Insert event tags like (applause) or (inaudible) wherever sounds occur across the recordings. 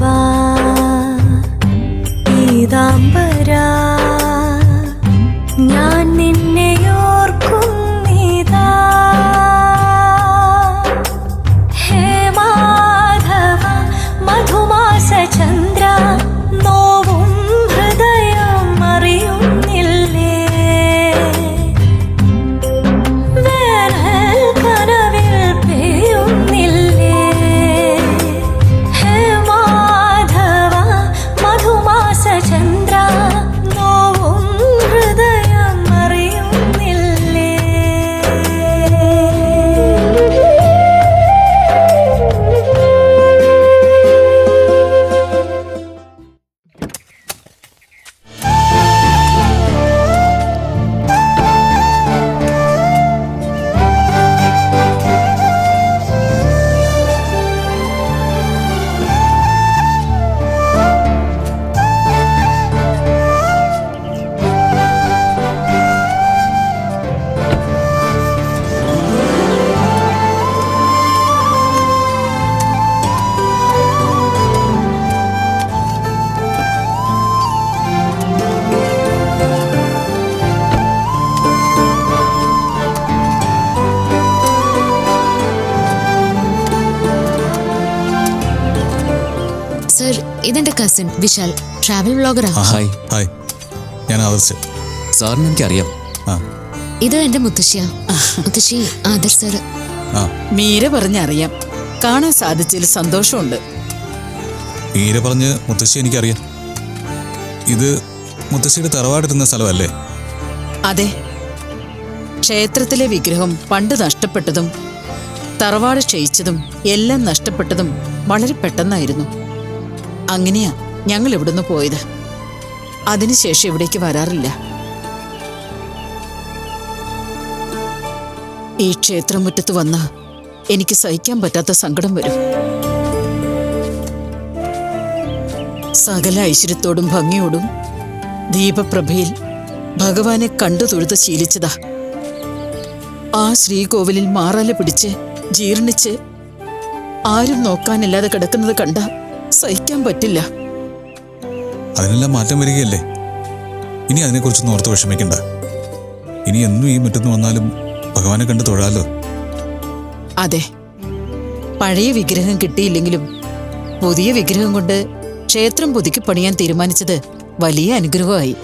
Bye. Cousin Vishal travel വ്ളോഗറാ hi hi. ഞാൻ ആദർശ്. സാറിന് എനിക്കറിയാം. ആ. ഇത് എന്റെ മുത്തശ്ശിയാ. മുത്തശ്ശി ആദർ സാർ ആ. മീര പറഞ്ഞറിയാം. കാണാൻ സാധിച്ചതിൽ സന്തോഷമുണ്ട്. മീര പറഞ്ഞ് മുത്തശ്ശി എനിക്കറിയാം. ഇത് മുത്തശ്ശിയുടെ തറവാടിരുന്ന സ്ഥലമല്ലേ? അതെ. ക്ഷേത്രത്തിലെ വിഗ്രഹം പണ്ട് നഷ്ടപ്പെട്ടതും തറവാട് ക്ഷയിച്ചതും എല്ലാം നഷ്ടപ്പെട്ടതും വളരെ പെട്ടെന്നായിരുന്നു. അങ്ങനെയാ ഞങ്ങൾ ഇവിടുന്ന് പോയത്. അതിനുശേഷം ഇവിടേക്ക് വരാറില്ല. ഈ ക്ഷേത്രമുറ്റത്ത് വന്ന എനിക്ക് സഹിക്കാൻ പറ്റാത്ത സങ്കടം വരും. സകല ഐശ്വര്യത്തോടും ഭംഗിയോടും ദീപപ്രഭയിൽ ഭഗവാനെ കണ്ടു തൊഴുത് ശീലിച്ചതാ. ആ ശ്രീകോവിലിൽ മാറാല പിടിച്ച് ജീർണിച്ച് ആരും നോക്കാനില്ലാതെ കിടക്കുന്നത് കണ്ട സഹിക്കാൻ പറ്റില്ല. അതിനെല്ലാം മാറ്റം വരികയല്ലേ? ഇനി അതിനെക്കുറിച്ചൊന്നും ഓർത്ത് വിഷമിക്കണ്ട. ഇനി എന്നും ഈ മുറ്റത്ത് വന്നാലും ഭഗവാനെ കണ്ട് തൊഴാലോ? അതെ. പഴയ വിഗ്രഹം കിട്ടിയില്ലെങ്കിലും പുതിയ വിഗ്രഹം കൊണ്ട് ക്ഷേത്രം പുതുക്കി പണിയാൻ തീരുമാനിച്ചത് വലിയ അനുഗ്രഹമായി.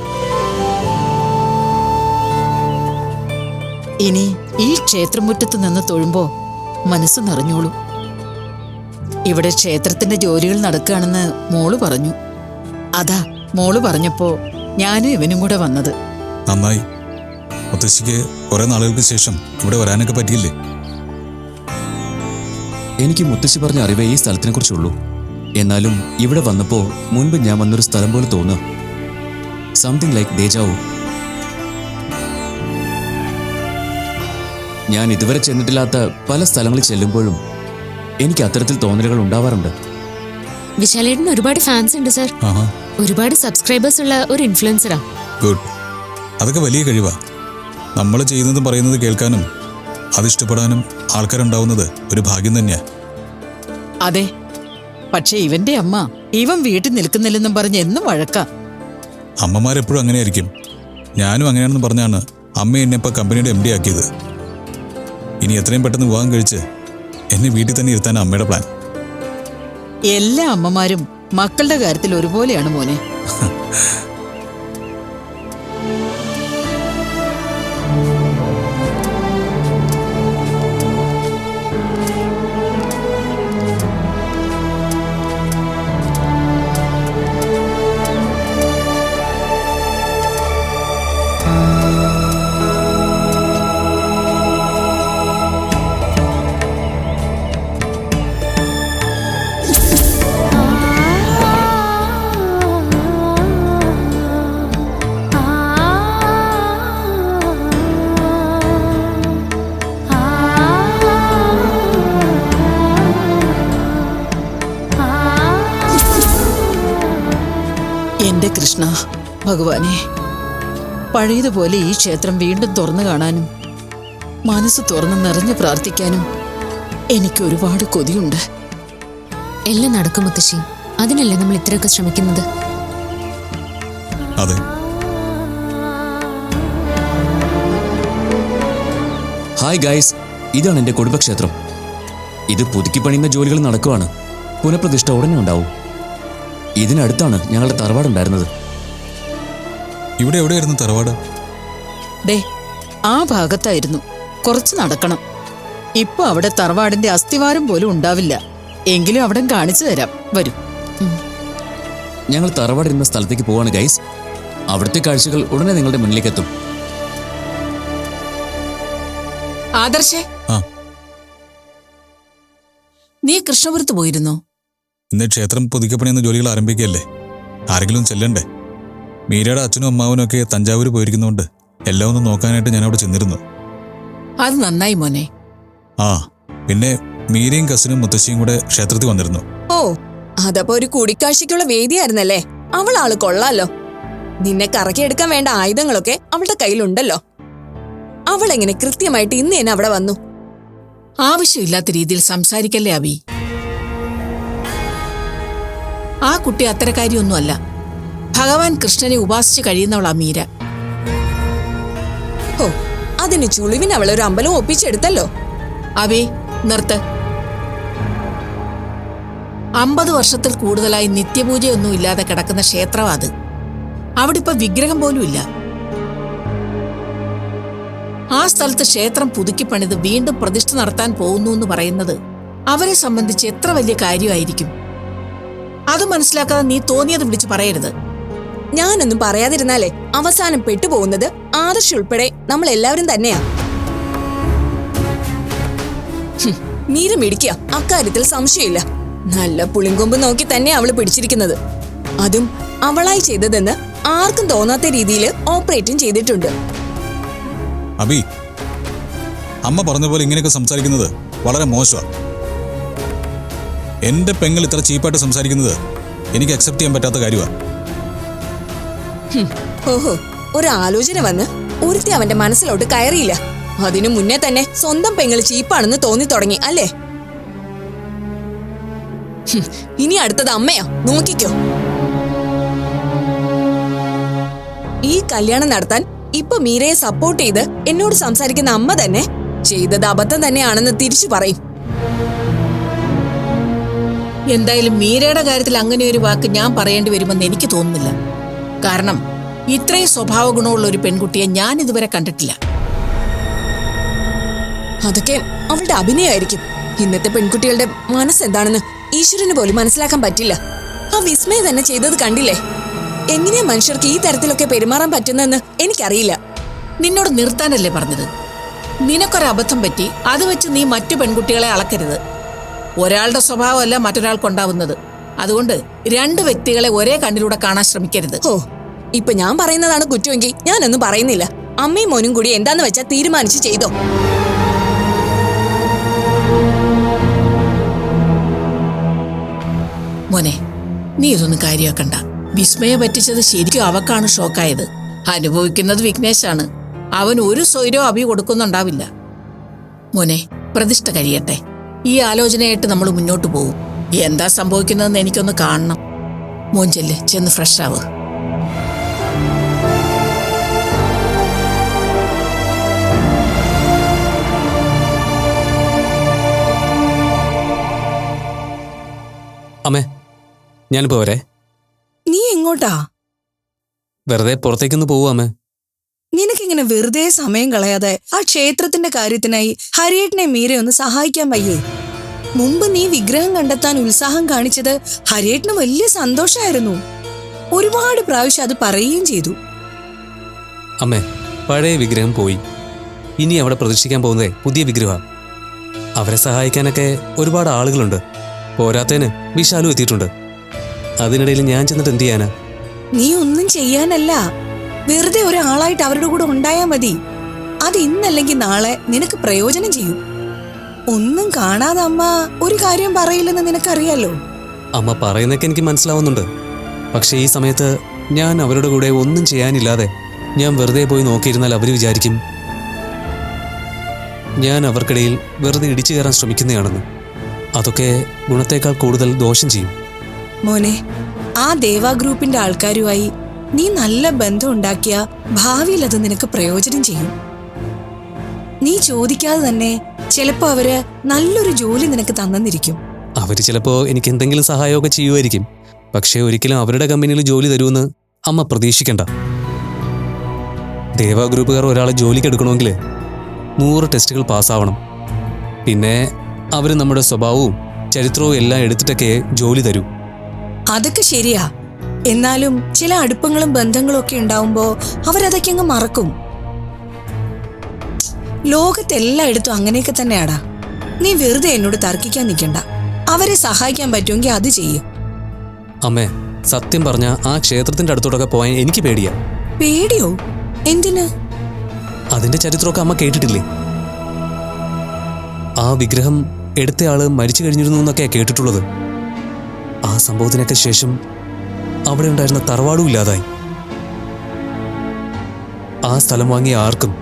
ഇനി ഈ ക്ഷേത്രമുറ്റത്ത് നിന്ന് തൊഴുമ്പോ മനസ്സ് നിറഞ്ഞോളൂ. ഇവിടെ ക്ഷേത്രത്തിന്റെ ജോലികൾ നടക്കുകയാണെന്ന് മോൾ പറഞ്ഞു. അതാ മോൾ പറഞ്ഞപ്പോ ഞാനും ഇവനും കൂടെ വന്നത്. നന്നായി. മുത്തശ്ശിക്ക് കുറെ നാളുകൾക്ക് ശേഷം ഇവിടെ വരാനൊക്കെ പറ്റിയില്ലേ? എനിക്ക് മുത്തശ്ശി പറഞ്ഞ അറിവേ ഈ സ്ഥലത്തിനെ കുറിച്ചുള്ളൂ എന്നാലും ഇവിടെ വന്നപ്പോൾ മുൻപ് ഞാൻ വന്നൊരു സ്ഥലം പോലെ തോന്നുക സംതിങ് ലൈക്ക് ദേജാവു ഞാൻ ഇതുവരെ ചെന്നിട്ടില്ലാത്ത പല സ്ഥലങ്ങളിൽ ചെല്ലുമ്പോഴും എനിക്ക് അത്തരത്തിൽ തോന്നലുകൾ ഉണ്ടാവാറുണ്ട്. വിശാലേട്ടന് ഒരുപാട് ഫാൻസ് ഉണ്ട് സർ ആഹാ. ഒരുപാട് സബ്സ്ക്രൈബേഴ്സ് ഉള്ള ഒരു ഇൻഫ്ലുവൻസറാ ഗുഡ് അതൊക്കെ വലിയ കഴിവാ. നമ്മൾ ചെയ്യുന്നതും പറയുന്നത് കേൾക്കാനും അതിഷ്ടപ്പെടാനും ആൾക്കാരുണ്ടാവുന്നത് ഒരു ഭാഗ്യം തന്നെയാ. അതെ. പക്ഷേ ഇവന്റെ അമ്മ ഇവൻ വീട്ടിൽ നിൽക്കുന്നില്ലെന്നും പറഞ്ഞ് എന്നും വഴക്ക. അമ്മമാരെപ്പോഴും അങ്ങനെയായിരിക്കും. ഞാനും അങ്ങനെയാണെന്ന് പറഞ്ഞാണ് അമ്മ എന്നെ ഇപ്പൊ കമ്പനിയുടെ എം ഡി ആക്കിയത്. ഇനി എത്രയും പെട്ടെന്ന് വിവാഹം കഴിച്ച് എന്നെ വീട്ടിൽ തന്നെ ഇരുത്താൻ അമ്മയുടെ പ്ലാൻ എല്ലാ അമ്മമാരും മക്കളുടെ കാര്യത്തിൽ ഒരുപോലെയാണ് മോനെ. (laughs) കൃഷ്ണ ഭഗവാനെ. പഴയതുപോലെ ഈ ക്ഷേത്രം വീണ്ടും തുറന്നു കാണാനും മനസ്സ് തുറന്ന് നിറഞ്ഞു പ്രാർത്ഥിക്കാനും എനിക്ക് ഒരുപാട് കൊതിയുണ്ട്. എല്ലാം നടക്കും മുത്തശ്ശി. അതിനല്ലേ നമ്മൾ ഇത്രയൊക്കെ ശ്രമിക്കുന്നത്? അതെ. ഹായ് ഗൈസ് ഇതാണ് എന്റെ കുടുംബക്ഷേത്രം. ഇത് പുതുക്കി പണിയുന്ന ജോലികൾ നടക്കുവാണ്. പുനഃപ്രതിഷ്ഠ ഉടനെ ഉണ്ടാവും. ഇതിനടുത്താണ് ഞങ്ങളുടെ തറവാടുണ്ടായിരുന്നത് ഇവിടെ എവിടെയായിരുന്നു തറവാട്? ദേ ആ ഭാഗത്തായിരുന്നു. കുറച്ച് നടക്കണം. ഇപ്പൊ അവിടെ തറവാടിന്റെ അസ്ഥിവാരം പോലും ഉണ്ടാവില്ല. എങ്കിലും അവിടെ കാണിച്ചു തരാം. വരൂ. ഞങ്ങൾ തറവാടിരുന്ന സ്ഥലത്തേക്ക് പോവാണ് ഗൈസ് അവിടുത്തെ കാഴ്ചകൾ ഉടനെ നിങ്ങളുടെ മുന്നിലേക്ക് എത്തും ആദർശേ നീ കൃഷ്ണപുരത്ത് പോയിരുന്നോ? ഇന്ന് ക്ഷേത്രം പുതുക്കപ്പണിയെന്ന ജോലികൾ ആരംഭിക്കുകയല്ലേ? ആരെങ്കിലും ചെല്ലണ്ടേ? മീരയുടെ അച്ഛനും അമ്മാവനും ഒക്കെ തഞ്ചാവൂർ പോയിരിക്കുന്നതുകൊണ്ട് എല്ലാം ഒന്ന് നോക്കാനായിട്ട് ഞാൻ അവിടെ ചെന്നിരുന്നു. അത് നന്നായി മോനെ. ആ പിന്നെ മീരയും കസിനും മുത്തശ്ശിയും കൂടെ ക്ഷേത്രത്തിൽ വന്നിരുന്നു. ഓ അതപ്പോ ഒരു കൂടിക്കാഴ്ചയ്ക്കുള്ള വേദിയായിരുന്നല്ലേ? അവൾ ആൾ കൊള്ളാലോ. നിന്നെ കറക്കിയെടുക്കാൻ വേണ്ട ആയുധങ്ങളൊക്കെ അവളുടെ കയ്യിലുണ്ടല്ലോ. അവൾ എങ്ങനെ കൃത്യമായിട്ട് ഇന്ന് തന്നെ അവിടെ വന്നു? ആവശ്യമില്ലാത്ത രീതിയിൽ സംസാരിക്കല്ലേ അബി? ആ കുട്ടി അത്തരക്കാരിയൊന്നുമല്ല. ഭഗവാൻ കൃഷ്ണനെ ഉപാസിച്ച് കഴിയുന്നവളാ മീര. ഓ അതിന് ചുളിവിന് അവൾ ഒരു അമ്പലം ഒപ്പിച്ചെടുത്തല്ലോ. അവേ നിർത്ത്. അമ്പത് വർഷത്തിൽ കൂടുതലായി നിത്യപൂജയൊന്നും ഇല്ലാതെ കിടക്കുന്ന ക്ഷേത്രം അത്. അവിടെ ഇപ്പൊ വിഗ്രഹം പോലും ഇല്ല ആ സ്ഥലത്ത് ക്ഷേത്രം പുതുക്കി പണിത് വീണ്ടും പ്രതിഷ്ഠ നടത്താൻ പോകുന്നു എന്ന് പറയുന്നത് അവരെ സംബന്ധിച്ച് എത്ര വലിയ കാര്യമായിരിക്കും? അത് മനസ്സിലാക്കാതെ നീ തോന്നിയത് വിളിച്ച് പറയരുത്. ഞാനൊന്നും പറയാതിരുന്നാലേ അവസാനം പെട്ടുപോകുന്നത് ആദർശ് ഉൾപ്പെടെ നമ്മൾ എല്ലാവരും തന്നെയാ മീര മിടിക്കുക അക്കാര്യത്തിൽ സംശയമില്ല. നല്ല പുളിങ്കൊമ്പ് നോക്കി തന്നെ അവൾ പിടിച്ചിരിക്കുന്നത്. അതും അവളായി ചെയ്തതെന്ന് ആർക്കും തോന്നാത്ത രീതിയിൽ ഓപ്പറേറ്റും ചെയ്തിട്ടുണ്ട്. അബി അമ്മ പറഞ്ഞ പോലെ ഇങ്ങനെയൊക്കെ സംസാരിക്കുന്നത് വളരെ മോശമാണ് എന്റെ പെങ്ങൾ ഇത്ര ചീപ്പായിട്ട് സംസാരിക്കുന്നത് എനിക്ക് അക്സെപ്റ്റ് ചെയ്യാൻ പറ്റാത്ത കാര്യമാണ് ഓഹോ ഒരു ആലോചന വന്ന് ഒരുത്തി അവന്റെ മനസ്സിലോട്ട് കയറിയില്ല. അതിനു മുന്നേ തന്നെ സ്വന്തം പെങ്ങൾ ചീപ്പാണെന്ന് തോന്നി തുടങ്ങി അല്ലേ? ഇനി അടുത്തത് അമ്മയോ. നോക്കിക്കോ. ഈ കല്യാണം നടത്താൻ ഇപ്പൊ മീരയെ സപ്പോർട്ട് ചെയ്ത് എന്നോട് സംസാരിക്കുന്ന അമ്മ തന്നെ ചെയ്തത് അബദ്ധം തന്നെയാണെന്ന് തിരിച്ചു പറയും. എന്തായാലും മീരയുടെ കാര്യത്തിൽ അങ്ങനെ ഒരു വാക്ക് ഞാൻ പറയേണ്ടി വരുമെന്ന് എനിക്ക് തോന്നുന്നില്ല. കാരണം ഇത്രയും സ്വഭാവ ഗുണമുള്ള ഒരു പെൺകുട്ടിയെ ഞാൻ ഇതുവരെ കണ്ടിട്ടില്ല. അതൊക്കെ അവളുടെ അഭിനയമായിരിക്കും ഇന്നത്തെ പെൺകുട്ടികളുടെ മനസ്സെന്താണെന്ന് ഈശ്വരന് പോലും മനസ്സിലാക്കാൻ പറ്റില്ല. ആ വിസ്മയം തന്നെ ചെയ്തത് കണ്ടില്ലേ? എങ്ങനെയാ മനുഷ്യർക്ക് ഈ തരത്തിലൊക്കെ പെരുമാറാൻ പറ്റുന്നതെന്ന് എനിക്കറിയില്ല. നിന്നോട് നിർത്താനല്ലേ പറഞ്ഞത്? നിനക്കൊരബദ്ധം പറ്റി അത് വെച്ച് നീ മറ്റു പെൺകുട്ടികളെ അളക്കരുത്. ഒരാളുടെ സ്വഭാവമല്ല മറ്റൊരാൾക്കുണ്ടാവുന്നത് അതുകൊണ്ട് രണ്ട് വ്യക്തികളെ ഒരേ കണ്ണിലൂടെ കാണാൻ ശ്രമിക്കരുത്. ഓ ഇപ്പൊ ഞാൻ പറയുന്നതാണ് കുറ്റമെങ്കിൽ ഞാനൊന്നും പറയുന്നില്ല. അമ്മയും മോനും കൂടി എന്താന്ന് വെച്ചാൽ തീരുമാനിച്ച് ചെയ്തോ. മോനെ നീ ഇതൊന്നും കാര്യമാക്കണ്ട. വിസ്മയ പറ്റിച്ചത് ശരിക്കും അവക്കാണ് ഷോക്കായത്. അനുഭവിക്കുന്നത് വിഘ്നേശാണ്. അവൻ ഒരു സ്വൈരോ അഭി കൊടുക്കുന്നുണ്ടാവില്ല. മോനെ പ്രതിഷ്ഠ കഴിയട്ടെ. ഈ ആലോചനയായിട്ട് നമ്മൾ മുന്നോട്ട് പോകും എന്താ സംഭവിക്കുന്നതെന്ന് എനിക്കൊന്ന് കാണണം. മോഞ്ചല്ലേ ചെല്ല് ചെന്ന് ഫ്രഷ് ആവ്. അമ്മേ ഞാനിപ്പോ വരെ. നീ എങ്ങോട്ടാ? വെറുതെ പുറത്തേക്കൊന്ന് പോവുക അമ്മേ. നിനക്കിങ്ങനെ വെറുതെ സമയം കളയാതെ ആ ക്ഷേത്രത്തിന്റെ കാര്യത്തിനായി ഹരിയേട്ടനെ മീരെ ഒന്ന് സഹായിക്കാൻ വയ്യേ. മുമ്പ് നീ വിഗ്രഹം കണ്ടെത്താൻ ഉത്സാഹം കാണിച്ചത് ഹരിയേട്ടന് വലിയ സന്തോഷമായിരുന്നു ഒരുപാട് പ്രാവശ്യം അത് പറയുകയും ചെയ്തു. അമ്മേ പഴയ വിഗ്രഹം പോയി. ഇനി അവിടെ പ്രതീക്ഷിക്കാൻ പോകുന്നത് പുതിയ വിഗ്രഹം. അവരെ സഹായിക്കാനൊക്കെ ഒരുപാട് ആളുകളുണ്ട്. പോരാത്തതിന് വിശാലും എത്തിയിട്ടുണ്ട്. അതിനിടയിൽ ഞാൻ ചെന്നിട്ട് എന്ത് ചെയ്യാനാ? നീ ഒന്നും ചെയ്യാനല്ല. വെറുതെ ഒരാളായിട്ട് അവരുടെ കൂടെ ഉണ്ടായാൽ മതി. അത് ഇന്നല്ലെങ്കിൽ നാളെ നിനക്ക് പ്രയോജനം ചെയ്യും. ഒന്നും കാണാതെ അമ്മ ഒരു കാര്യം പറയില്ലെന്ന് നിനക്കറിയാലോ? അമ്മ പറയുന്നൊക്കെ എനിക്ക് മനസ്സിലാവുന്നുണ്ട്. പക്ഷേ ഈ സമയത്ത് ഞാൻ അവരുടെ കൂടെ ഒന്നും ചെയ്യാനില്ലാതെ ഞാൻ വെറുതെ പോയി നോക്കിയിരുന്നാൽ അവർ വിചാരിക്കും ഞാൻ അവർക്കിടയിൽ വെറുതെ ഇടിച്ചു കയറാൻ ശ്രമിക്കുന്നതാണെന്ന്. അതൊക്കെ ഗുണത്തേക്കാൾ കൂടുതൽ ദോഷം ചെയ്യും. മോനെ ആ ദേവാ ഗ്രൂപ്പിന്റെ ആൾക്കാരുമായി നീ നല്ല ബന്ധം ഉണ്ടാക്കിയ ഭാവിയിൽ അത് നിനക്ക് പ്രയോജനം ചെയ്യും. നീ ചോദിക്കാതെ തന്നെ ചിലപ്പോ അവർ നല്ലൊരു ജോലി നിനക്ക് തന്നെന്നിരിക്കും. അവർ ചിലപ്പോ എനിക്ക് എന്തെങ്കിലും സഹായമൊക്കെ ചെയ്യുമായിരിക്കും. പക്ഷേ ഒരിക്കലും അവരുടെ കമ്പനിയിൽ ജോലി തരുമെന്ന് അമ്മ പ്രതീക്ഷിക്കണ്ട. ദേവ ഗ്രൂപ്പുകാർ ഒരാളെ ജോലിക്ക് എടുക്കണമെങ്കിൽ നൂറ് ടെസ്റ്റുകൾ പാസ്സാവണം. പിന്നെ അവർ നമ്മുടെ സ്വഭാവവും ചരിത്രവും എല്ലാം എടുത്തിട്ടൊക്കെ ജോലി തരൂ. അതൊക്കെ ശരിയാ. എന്നാലും ചില അടുപ്പങ്ങളും ബന്ധങ്ങളും ഒക്കെ ഉണ്ടാവുമ്പോൾ അവരതൊക്കെ അങ്ങ് മറക്കും. ലോകത്തെല്ലായിടത്തും അങ്ങനെയൊക്കെ തന്നെയാടാ. നീ വെറുതെ എന്നോട് തർക്കിക്കാൻ നിൽക്കണ്ട. അവരെ സഹായിക്കാൻ പറ്റുമെങ്കിൽ അത് ചെയ്യും. അമ്മേ സത്യം പറഞ്ഞ ആ ക്ഷേത്രത്തിന്റെ അടുത്തോടൊക്കെ പോയാൻ എനിക്ക് പേടിയാ. പേടിയോ? എന്തിന്? അതിന്റെ ചരിത്രമൊക്കെ അമ്മ കേട്ടിട്ടില്ലേ? ആ വിഗ്രഹം എടുത്തയാൾ മരിച്ചു കഴിഞ്ഞിരുന്നു എന്നൊക്കെയാ കേട്ടിട്ടുള്ളത്. ആ സംഭവത്തിനൊക്കെ ശേഷം അവിടെ ഉണ്ടായിരുന്ന തറവാടും ഇല്ലാതായി. ആ സ്ഥലം വാങ്ങിയ ആർക്കും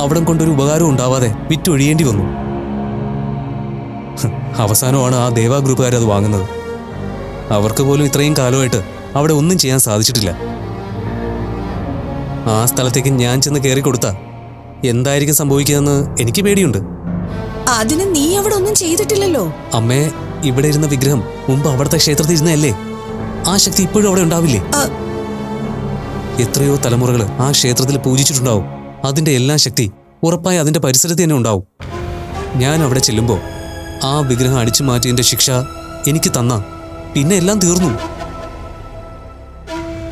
അവിടം കൊണ്ടൊരു ഉപകാരം ഉണ്ടാവാതെ വിറ്റൊഴിയേണ്ടി വന്നു. അവസാനമാണ് ആ ദേവാ ഗ്രൂപ്പുകാർ അത് വാങ്ങുന്നത്. അവർക്ക് പോലും ഇത്രയും കാലമായിട്ട് അവിടെ ഒന്നും ചെയ്യാൻ സാധിച്ചിട്ടില്ല. ആ സ്ഥലത്തേക്ക് ഞാൻ ചെന്ന് കയറി കൊടുത്ത എന്തായിരിക്കും സംഭവിക്കുന്നതെന്ന് എനിക്ക് പേടിയുണ്ട്. അതിന് നീ അവിടെ ഒന്നും ചെയ്തിട്ടില്ലല്ലോ. അമ്മേ ഇവിടെ ഇരുന്ന വിഗ്രഹം മുമ്പ് അവിടുത്തെ ക്ഷേത്രത്തിൽ ഇരുന്നതല്ലേ? ആ ശക്തി ഇപ്പോഴും അവിടെ ഉണ്ടാവില്ലേ? എത്രയോ തലമുറകൾ ആ ക്ഷേത്രത്തിൽ പൂജിച്ചിട്ടുണ്ടാവും. അതിന്റെ എല്ലാ ശക്തി ഉറപ്പായി അതിന്റെ പരിസരത്ത് തന്നെ ഉണ്ടാവും. ഞാൻ അവിടെ ചെല്ലുമ്പോൾ ആ വിഗ്രഹം അടിച്ചു മാറ്റിയതിന്റെ ശിക്ഷ എനിക്ക് തന്ന. പിന്നെ എല്ലാം തീർന്നു.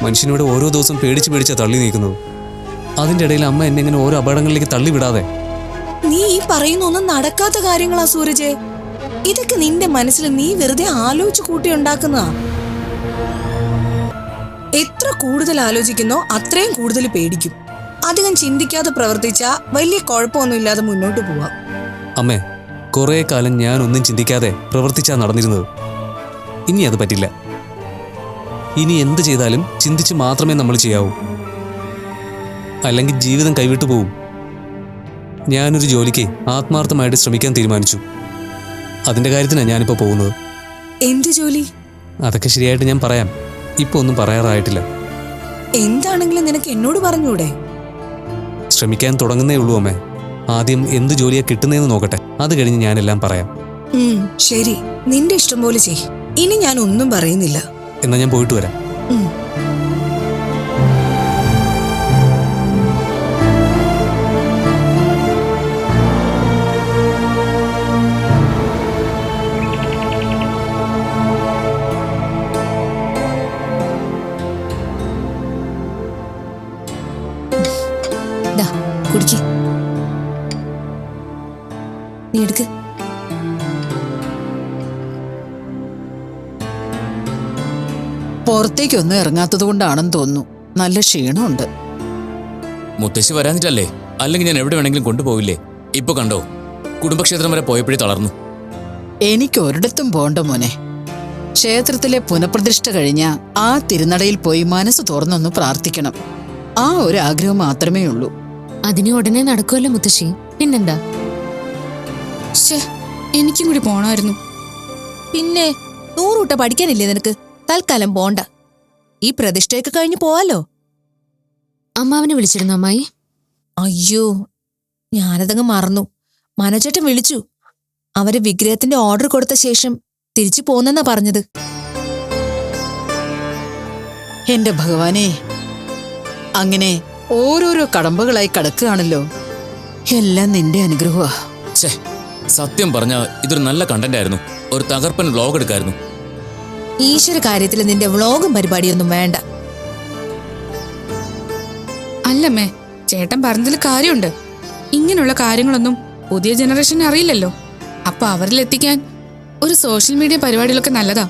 മനുഷ്യനോട് ഓരോ ദിവസം പേടിച്ച് പേടിച്ചാ തള്ളി നീക്കുന്നത്. അതിന്റെ ഇടയിൽ അമ്മ എന്നെ ഇങ്ങനെ ഓരോ അപകടങ്ങളിലേക്ക് തള്ളിവിടാതെ നീ ഈ പറയുന്ന ഒന്നും നടക്കാത്ത കാര്യങ്ങളാ സൂരജ്. ഇതൊക്കെ നിന്റെ മനസ്സിൽ നീ വെറുതെ ആലോചിച്ച് കൂട്ടി ഉണ്ടാക്കുന്നതാ. എത്ര കൂടുതൽ ആലോചിക്കുന്നോ അത്രയും കൂടുതൽ പേടിക്കും. അധികം ചിന്തിക്കാതെ പ്രവർത്തിച്ച വലിയ കുഴപ്പമൊന്നുമില്ലാതെ മുന്നോട്ട് പോവാം. അമ്മേ കുറേ കാലം ഞാൻ ഒന്നും ചിന്തിക്കാതെ പ്രവർത്തിച്ചാ നടന്നിരുന്നത്. ഇനി അത് പറ്റില്ല. ഇനി എന്ത് ചെയ്താലും ചിന്തിച്ച് മാത്രമേ നമ്മൾ ചെയ്യാവൂ. അല്ലെങ്കിൽ ജീവിതം കൈവിട്ടു പോവും. ഞാനൊരു ജോലിക്ക് ആത്മാർത്ഥമായിട്ട് ശ്രമിക്കാൻ തീരുമാനിച്ചു. അതിന്റെ കാര്യത്തിനാണ് ഞാനിപ്പോൾ പോകുന്നത്. എന്ത് ജോലി? അതൊക്കെ ശരിയായിട്ട് ഞാൻ പറയാം. ഇപ്പോൾ ഒന്നും പറയാറായിട്ടില്ല. എന്താണെങ്കിലും നിനക്ക് എന്നോട് പറഞ്ഞൂടെ? ശ്രമിക്കാൻ തുടങ്ങുന്നേ ഉള്ളൂ അമ്മേ. ആദ്യം എന്ത് ജോലിയാ കിട്ടുന്നതെന്ന് നോക്കട്ടെ. അത് കഴിഞ്ഞ് ഞാനെല്ലാം പറയാം. ശരി. നിന്റെ ഇഷ്ടം പോലെ ചെയ്. ഇനി ഞാൻ ഒന്നും പറയുന്നില്ല. എന്നാ ഞാൻ പോയിട്ട് വരാം. എടുക്ക്. പുറത്തേക്കൊന്നും ഇറങ്ങാത്തത് കൊണ്ടാണെന്ന് തോന്നുന്നു. നല്ല ക്ഷീണമുണ്ട്. മുത്തശ്ശി വരാഞ്ഞിട്ടല്ലേ? അല്ലെങ്കിൽ ഞാൻ എവിടെ വേണമെങ്കിലും കൊണ്ടുപോവില്ലേ? ഇപ്പൊ കണ്ടോ? കുടുംബക്ഷേത്രം വരെ പോയപ്പോഴേ തളർന്നു. എനിക്ക് ഒരിടത്തും പോണ്ട മോനെ. ക്ഷേത്രത്തിലെ പുനഃപ്രതിഷ്ഠ കഴിഞ്ഞ ആ തിരുനടയിൽ പോയി മനസ്സ് തുറന്നൊന്ന് പ്രാർത്ഥിക്കണം. ആ ഒരു ആഗ്രഹം മാത്രമേ ഉള്ളൂ. അതിന് ഉടനെ നടക്കുമല്ലോ മുത്തശ്ശി. പിന്നെന്താ? ശ്ശേ എനിക്കും കൂടി പോണമായിരുന്നു. പിന്നെ നൂറൂട്ട പഠിക്കാനില്ലേ നിനക്ക്? തൽക്കാലം പോണ്ട. ഈ പ്രതിഷ്ഠയൊക്കെ കഴിഞ്ഞ് പോവാലോ? അമ്മാവനെ വിളിച്ചിരുന്നു അമ്മായി? അയ്യോ ഞാനതങ്ങ് മറന്നു. മനോജേട്ടൻ വിളിച്ചു. അവർ വിഗ്രഹത്തിന്റെ ഓർഡർ കൊടുത്ത ശേഷം തിരിച്ചു പോന്നെന്നാ പറഞ്ഞത്. എന്റെ ഭഗവാനെ അങ്ങനെ ഓരോരോ കടമ്പകളായി കടക്കുകയാണല്ലോ. എല്ലാം നിന്റെ അനുഗ്രഹമാ. സത്യം പറഞ്ഞ ഇതൊരു നല്ല കണ്ടന്റ് ആയിരുന്നു. ഒരു തകർപ്പൻ വ്ലോഗ് എടുക്കായിരുന്നു. ഈശ്വര കാര്യത്തിൽ നിന്റെ വ്ലോഗും പരിപാടിയൊന്നും വേണ്ട. അല്ലമ്മേ ചേട്ടൻ പറഞ്ഞതിൽ കാര്യമുണ്ട്. ഇങ്ങനെയുള്ള കാര്യങ്ങളൊന്നും പുതിയ ജനറേഷന് അറിയില്ലല്ലോ. അപ്പൊ അവരിൽ എത്തിക്കാൻ ഒരു സോഷ്യൽ മീഡിയ പരിപാടികളൊക്കെ നല്ലതാ.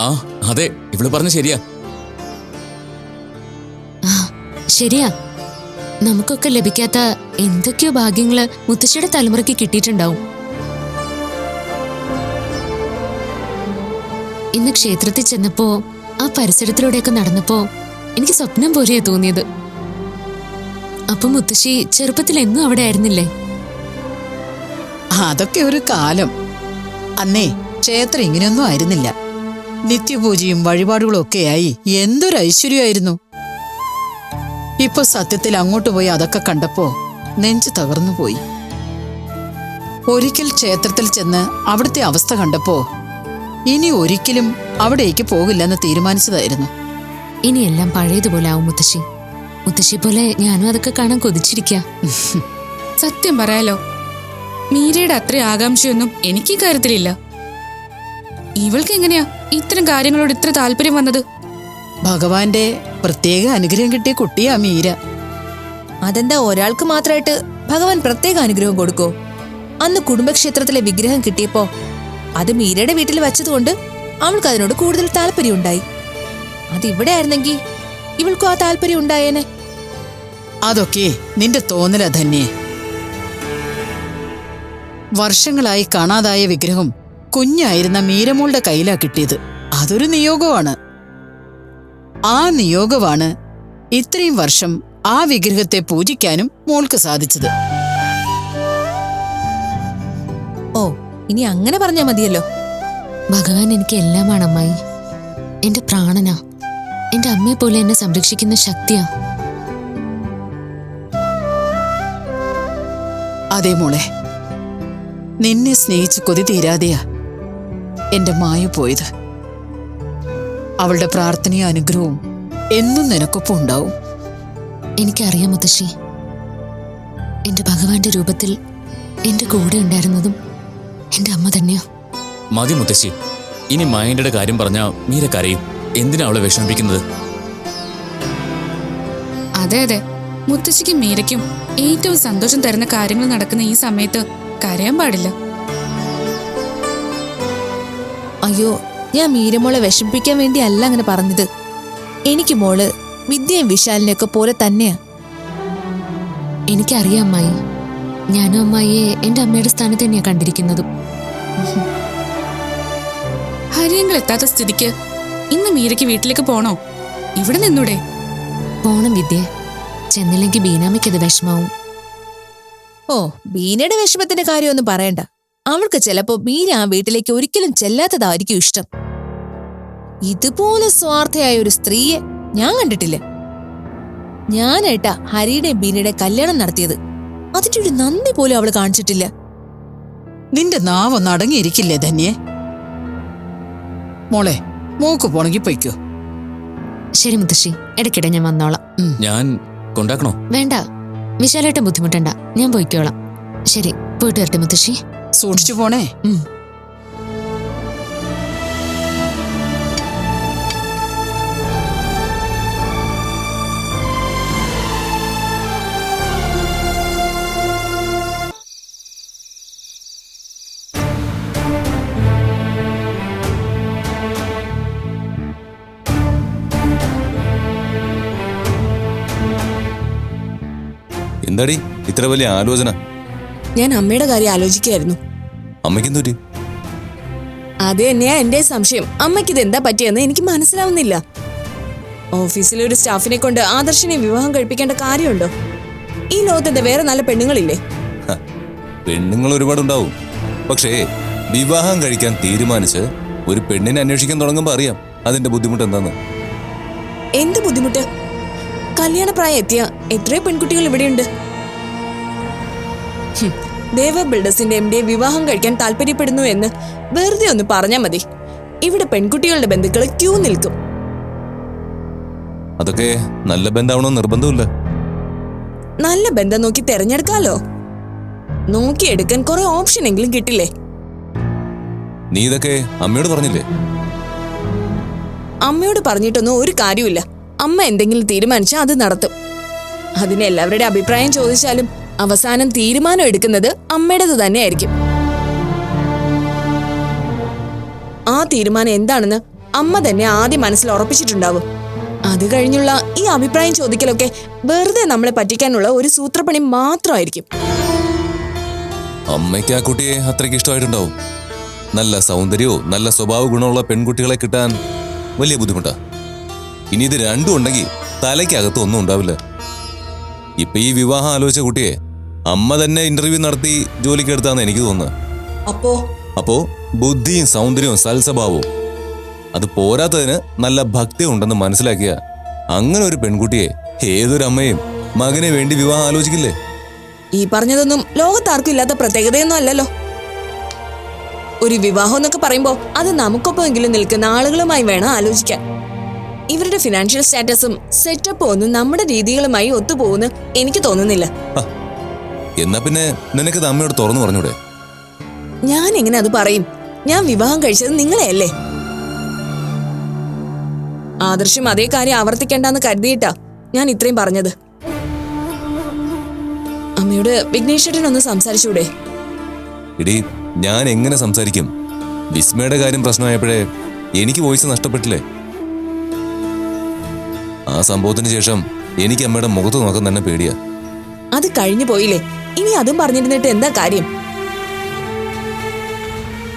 ആ അതെ ഇവൾ പറഞ്ഞ ശരിയാ. ശരിയാ. നമുക്കൊക്കെ ലഭിക്കാത്ത എന്തൊക്കെയോ ഭാഗ്യങ്ങൾ മുത്തശ്ശിയുടെ തലമുറയ്ക്ക് കിട്ടിയിട്ടുണ്ടാവും. ഇന്ന് ക്ഷേത്രത്തിൽ ചെന്നപ്പോ ആ പരിസരത്തിലൂടെയൊക്കെ നടന്നപ്പോ എനിക്ക് സ്വപ്നം പോലെയാ തോന്നിയത്. അപ്പൊ മുത്തശ്ശി ചെറുപ്പത്തിൽ എന്നും അവിടെ ആയിരുന്നില്ലേ? അതൊക്കെ ഒരു കാലം. അന്നേ ക്ഷേത്രം ഇങ്ങനെയൊന്നും ആയിരുന്നില്ല. നിത്യപൂജയും വഴിപാടുകളും ആയി എന്തൊരു ഐശ്വര്യമായിരുന്നു. ഇപ്പൊ സത്യത്തിൽ അങ്ങോട്ട് പോയി അതൊക്കെ കണ്ടപ്പോ നെഞ്ചു തകർന്നു പോയി ഒരിക്കൽ ക്ഷേത്രത്തിൽ ചെന്ന് അവിടുത്തെ അവസ്ഥ കണ്ടപ്പോ ഇനി ഒരിക്കലും അവിടേക്ക് പോകില്ലെന്ന് തീരുമാനിച്ചതായിരുന്നു. ഇനിയെല്ലാം പഴയതുപോലെ ആവും മുത്തശ്ശി. മുത്തശ്ശി പോലെ ഞാനും അതൊക്കെ കാണാൻ കൊതിച്ചിരിക്ക. സത്യം പറയാലോ മീരയുടെ അത്ര ആകാംക്ഷയൊന്നും എനിക്ക് കാര്യത്തിലില്ല. ഇവൾക്ക് എങ്ങനെയാ ഇത്തരം കാര്യങ്ങളോട് ഇത്ര താല്പര്യം വന്നത്? ഭഗവാന്റെ പ്രത്യേക അനുഗ്രഹം കിട്ടിയ കുട്ടിയാ മീര. അതെന്താ ഒരാൾക്ക് മാത്രമായിട്ട് ഭഗവാൻ പ്രത്യേക അനുഗ്രഹം കൊടുക്കോ? അന്ന് കുടുംബക്ഷേത്രത്തിലെ വിഗ്രഹം കിട്ടിയപ്പോ അത് മീരയുടെ വീട്ടിൽ വെച്ചതുകൊണ്ട് അവൾക്ക് അതിനോട് കൂടുതൽ താല്പര്യം ഉണ്ടായി അതിവിടെ ആയിരുന്നെങ്കിൽ ഇവൾക്കും ആ താല്പര്യം ഉണ്ടായേനെ. അതൊക്കെ നിന്റെ തോന്നല ധന്യേ. വർഷങ്ങളായി കാണാതായ വിഗ്രഹം കുഞ്ഞായിരുന്ന മീരമോളുടെ കയ്യിലാ കിട്ടിയത്. അതൊരു നിയോഗമാണ്. ആ നിയോഗമാണ് ഇത്രയും വർഷം ആ വിഗ്രഹത്തെ പൂജിക്കാനും മോൾക്ക് സാധിച്ചത്. ഓ ഇനി അങ്ങനെ പറഞ്ഞാ മതിയല്ലോ. ഭഗവാൻ എനിക്ക് എല്ലാമാണ് അമ്മായി. എന്റെ പ്രാണനാ. എന്റെ അമ്മയെ പോലെ എന്നെ സംരക്ഷിക്കുന്ന ശക്തിയാ. അതെ മോളെ നിന്നെ സ്നേഹിച്ച് കൊതി തീരാതെയാ എന്റെ മായ പോയത്. അവളുടെ പ്രാർത്ഥനയും അനുഗ്രഹവും എന്നും നിനക്കൊപ്പം ഉണ്ടാവും. എനിക്കറിയാം മുത്തശ്ശി. എന്റെ ഭഗവാന്റെ രൂപത്തിൽ എന്റെ കൂടെ ഉണ്ടായിരുന്നതും എന്റെ അമ്മ തന്നെയാ. മതി മുത്തശ്ശി. ഇനി മായന്റെ കാര്യം പറഞ്ഞാ മീര കരയും. എന്തിനാ അവളെ വിഷമിപ്പിക്കുന്നത്? അതെ അതെ. മുത്തശ്ശിക്കും മീരയ്ക്കും ഏറ്റവും സന്തോഷം തരുന്ന കാര്യങ്ങൾ നടക്കുന്ന ഈ സമയത്ത് കരയാൻ പാടില്ല. അയ്യോ ഞാൻ മീരമോളെ വിഷമിപ്പിക്കാൻ വേണ്ടി അല്ല അങ്ങനെ പറഞ്ഞത്. എനിക്ക് മോൾ വിദ്യയും വിശാലിനെയൊക്കെ പോലെ തന്നെയാ. എനിക്കറിയാം അമ്മായി. ഞാനും അമ്മായിയെ എന്റെ അമ്മയുടെ സ്ഥാനത്ത് തന്നെയാ കണ്ടിരിക്കുന്നതും. ഹരിയങ്ങൾ എത്താത്ത സ്ഥിതിക്ക് ഇന്ന് മീരയ്ക്ക് വീട്ടിലേക്ക് പോണോ? ഇവിടെ നിന്നൂടെ. പോണം വിദ്യ. ചെന്നില്ലെങ്കിൽ ബീനാമയ്ക്കത് വിഷമാവും. ഓ ബീനയുടെ വിഷമത്തിന്റെ കാര്യമൊന്നും പറയണ്ട. അവൾക്ക് ചിലപ്പോ ബീന ആ വീട്ടിലേക്ക് ഒരിക്കലും ചെല്ലാത്തതായിരിക്കും ഇഷ്ടം. ഇതുപോലെ സ്വാർത്ഥയായ ഒരു സ്ത്രീയെ ഞാൻ കണ്ടിട്ടില്ല. ഞാനായിട്ടാ ഹരിയുടെയും ബീനയുടെ കല്യാണം നടത്തിയത്. അതിന്റെ ഒരു നന്ദി പോലും അവൾ കാണിച്ചിട്ടില്ല. നിന്റെ നാവൊന്ന് അടങ്ങിയിരിക്കില്ലേ ധന്യെ? മോളെ മൂക്ക് പോണെങ്കിൽ പൊയ്ക്കോ. ശരി മുത്തശ്ശി ഇടയ്ക്കിടെ ഞാൻ വന്നോളാം. ഞാൻ കൊണ്ടാക്കണോ? വേണ്ട. വിശാലായിട്ട് ബുദ്ധിമുട്ടണ്ട. ഞാൻ പോയിക്കോളാം. ശരി പോയിട്ട് വരട്ടെ മുത്തശ്ശി. സൂക്ഷിച്ചു പോണേ? എന്താടി ഇത്ര വലിയ ആലോചന. ഞാൻ അമ്മയുടെ കാര്യം ആലോചിക്കായിരുന്നു. അമ്മയ്ക്കെന്തൂറ്റി അത് തന്നെയാ എന്റെ സംശയം. അമ്മയ്ക്ക് ഇത് എന്താ പറ്റിയെന്ന് എനിക്ക് മനസ്സിലാവുന്നില്ല. ഓഫീസിലെ ഒരു സ്റ്റാഫിനെ കൊണ്ട് ആദർശിനെ വിവാഹം കഴിപ്പിക്കേണ്ട കാര്യമുണ്ടോ? ഈ ലോകത്തിന്റെ വേറെ നല്ല പെണ്ണുങ്ങളില്ലേ? പെണ്ണുങ്ങൾ ഒരുപാടുണ്ടാവും. പക്ഷേ വിവാഹം കഴിക്കാൻ തീരുമാനിച്ച് ഒരു പെണ്ണിനെ അന്വേഷിക്കാൻ തുടങ്ങുമ്പോൾ അറിയാം അതിന്റെ ബുദ്ധിമുട്ട് എന്താന്ന്. എന്ത് ബുദ്ധിമുട്ട്? കല്യാണപ്രായം എത്തിയ എത്രയോ പെൺകുട്ടികൾ ഇവിടെയുണ്ട്. ദേവ ബിൽഡേഴ്സിന്റെ എം ഡിയെ വിവാഹം കഴിക്കാൻ താല്പര്യപ്പെടുന്നു എന്ന് വെറുതെ ഒന്ന് പറഞ്ഞാൽ മതി. ഇവിടെ പെൺകുട്ടികളുടെ ബന്ധുക്കൾ ക്യൂ നിൽക്കും. അതൊക്കെ നല്ല ബന്ധമാണോ നിർബന്ധമില്ല നല്ല ബന്ധം നോക്കി തെരഞ്ഞെടുക്കാലോ. നോക്കിയെടുക്കാൻ കുറെ ഓപ്ഷൻ എങ്കിലും കിട്ടില്ലേ? നീ ഇതൊക്കെ അമ്മയോട് പറഞ്ഞില്ലേ? അമ്മയോട് പറഞ്ഞിട്ടൊന്നും ഒരു കാര്യമില്ല അമ്മ എന്തെങ്കിലും തീരുമാനിച്ചാൽ അത് നടത്തും. അതിന് എല്ലാവരുടെ അഭിപ്രായം ചോദിച്ചാലും അവസാനം തീരുമാനം എടുക്കുന്നത് അമ്മയുടേത് തന്നെയായിരിക്കും. ആ തീരുമാനം എന്താണെന്ന് അമ്മ തന്നെ ആദ്യം മനസ്സിൽ ഉറപ്പിച്ചിട്ടുണ്ടാവും. അത് കഴിഞ്ഞുള്ള ഈ അഭിപ്രായം ചോദിക്കലൊക്കെ വെറുതെ നമ്മളെ പറ്റിക്കാനുള്ള ഒരു സൂത്രപ്പണി മാത്രമായിരിക്കും. അമ്മയ്ക്ക് ആ കുട്ടിയെ അത്രയ്ക്ക് ഇഷ്ടമായിട്ടുണ്ടാവും. നല്ല സൗന്ദര്യവും നല്ല സ്വഭാവ ഗുണമുള്ള പെൺകുട്ടികളെ കിട്ടാൻ വലിയ ബുദ്ധിമുട്ടാ. ഇനി ഇത് രണ്ടും ഉണ്ടെങ്കിൽ തലയ്ക്കകത്ത് ഒന്നും ഉണ്ടാവില്ല. ഇപ്പൊ ഈ വിവാഹം ആലോചിച്ച കുട്ടിയെ അമ്മ തന്നെ ഇന്റർവ്യൂ നടത്തി ജോലിക്ക് എടുത്താന്ന് എനിക്ക് തോന്നുന്നത് അപ്പോ? അപ്പോ ബുദ്ധിയും സൗന്ദര്യവും സൽസ്വഭാവവും അത് പോരാത്തതിന് നല്ല ഭക്തി ഉണ്ടെന്ന് മനസ്സിലാക്കിയ അങ്ങനെ ഒരു പെൺകുട്ടിയെ ഏതൊരു അമ്മയും മകനെ വേണ്ടി വിവാഹം ആലോചിക്കില്ലേ? ഈ പറഞ്ഞതൊന്നും ലോകത്താർക്കും ഇല്ലാത്ത പ്രത്യേകതയൊന്നും അല്ലല്ലോ. ഒരു വിവാഹം എന്നൊക്കെ പറയുമ്പോ അത് നമുക്കൊപ്പമെങ്കിലും നിൽക്കുന്ന ആളുകളുമായി വേണം ആലോചിക്കാൻ. ഇവരുടെ ഫിനാൻഷ്യൽ സ്റ്റാറ്റസും സെറ്റപ്പും ഒന്നും നമ്മുടെ രീതികളുമായി ഒത്തുപോകുന്നു എനിക്ക് തോന്നുന്നില്ല. എന്നാ പിന്നെ നിനക്ക് അമ്മയോട് തുറന്നു പറഞ്ഞൂടെ? ഞാൻ എങ്ങനെ അത് പറയും? ഞാൻ വിവാഹം കഴിച്ചത് നിങ്ങളെയല്ലേ? ആദർശം അതേ കാര്യം ആവർത്തിക്കേണ്ടെന്ന് കരുതിയിട്ടാ ഞാൻ ഇത്രയും പറഞ്ഞത്. അമ്മയോട് വിഘ്നേശ്വരനൊന്ന് സംസാരിച്ചൂടെ? ഇടി ഞാൻ എങ്ങനെ സംസാരിക്കും? വിസ്മയുടെ കാര്യം പ്രശ്നമായപ്പോഴേ എനിക്ക് വോയിസ് നഷ്ടപ്പെട്ടില്ലേ? ആ സംഭവത്തിന് ശേഷം എനിക്ക് അമ്മയുടെ മുഖത്ത് നോക്കാൻ തന്നെ പേടിയാ. അത് കഴിഞ്ഞു പോയില്ലേ? ഇനി അതും പറഞ്ഞിരുന്നിട്ട് എന്താ കാര്യം?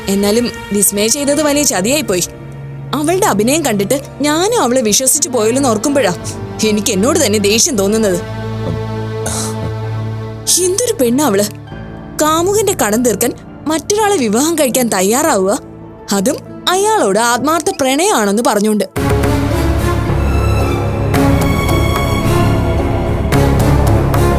എന്നാലും വിസ്മയ ചെയ്തത് വലിയ ചതിയായി പോയി അവളുടെ അഭിനയം കണ്ടിട്ട് ഞാനും അവളെ വിശ്വസിച്ചു പോയല്ലെന്ന് ഓർക്കുമ്പോഴാ എനിക്ക് എന്നോട് തന്നെ ദേഷ്യം തോന്നുന്നത്. എന്തൊരു പെണ്ണ അവൾ? കാമുകന്റെ കടം തീർക്കാൻ മറ്റൊരാളെ വിവാഹം കഴിക്കാൻ തയ്യാറാവുക? അതും അയാളോട് ആത്മാർത്ഥ പ്രണയമാണെന്ന് പറഞ്ഞുകൊണ്ട്.